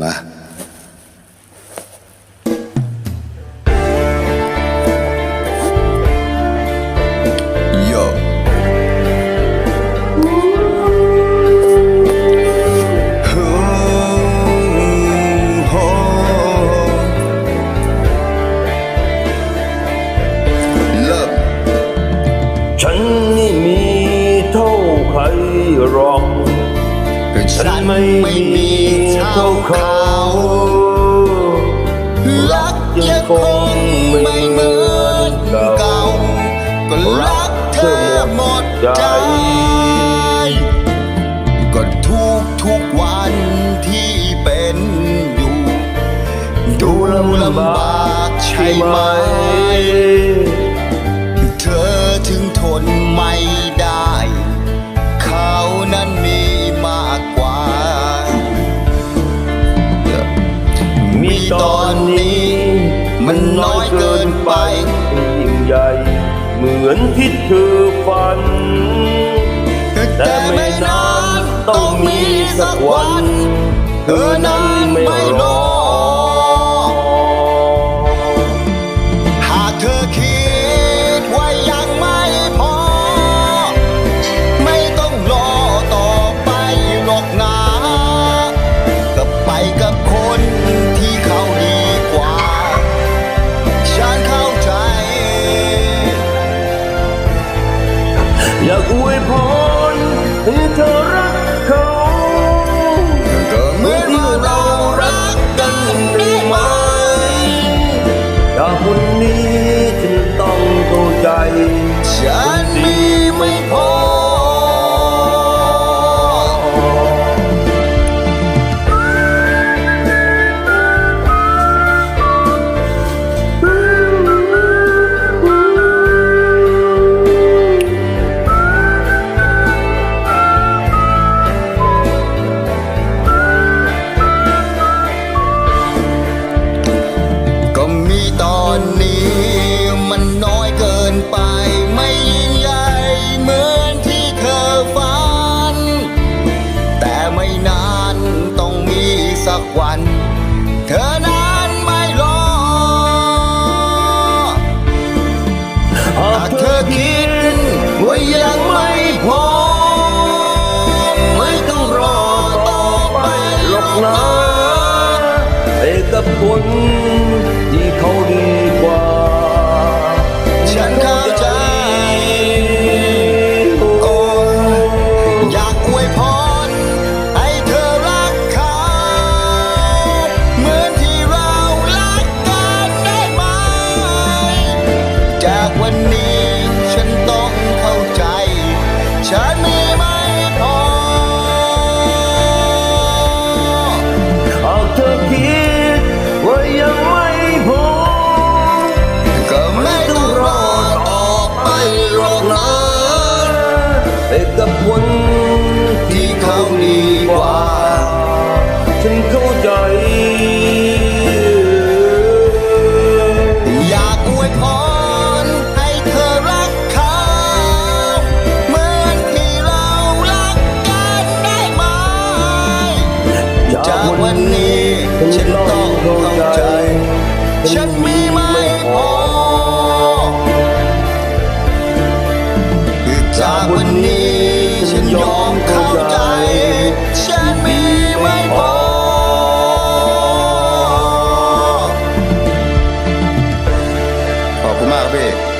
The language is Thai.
มาโยฮูโฮเริ่มฉันนี่มีเท่าใครหรอก ฉันไม่มีเท่าเขารักยังคงไม่เหมือนเก่าก็รักเธอหมดใจ ก็ทุกทุกวันที่เป็นอยู่ ดูลำบากใช่ไหม เธอถึงทนไม่ได้ อนนี้ มันน้อยเกินไปยิ่งใหญ่ เหมือนที่เธอฝัน แต่ไม่นานต้องมีสักวัน เธอนั้น วยพรให้เธอรักเขาก็เหมือนว่าเรารักกันได้ไหมจากวันนี้ฉันต้องเข้าใจ ฉันมีไม่พอ สักวัน เธอนั้นไม่รอหาหากเธอคิดว่ายังไม่พอ ไม่ต้องรอต่อไปหรอกนะเอกับคนที่เขา ไปกับคนที่เขาดีกว่า ฉันเข้าใจ อยากอวยพรให้เธอรักเขาเหมือนที่เรารักกันได้ไหมจากวันนี้ ฉันต้องเข้าใจ ฉันมี ยอมเข้าใจ ฉันมีไม่พอ ขอบคุณมากพี่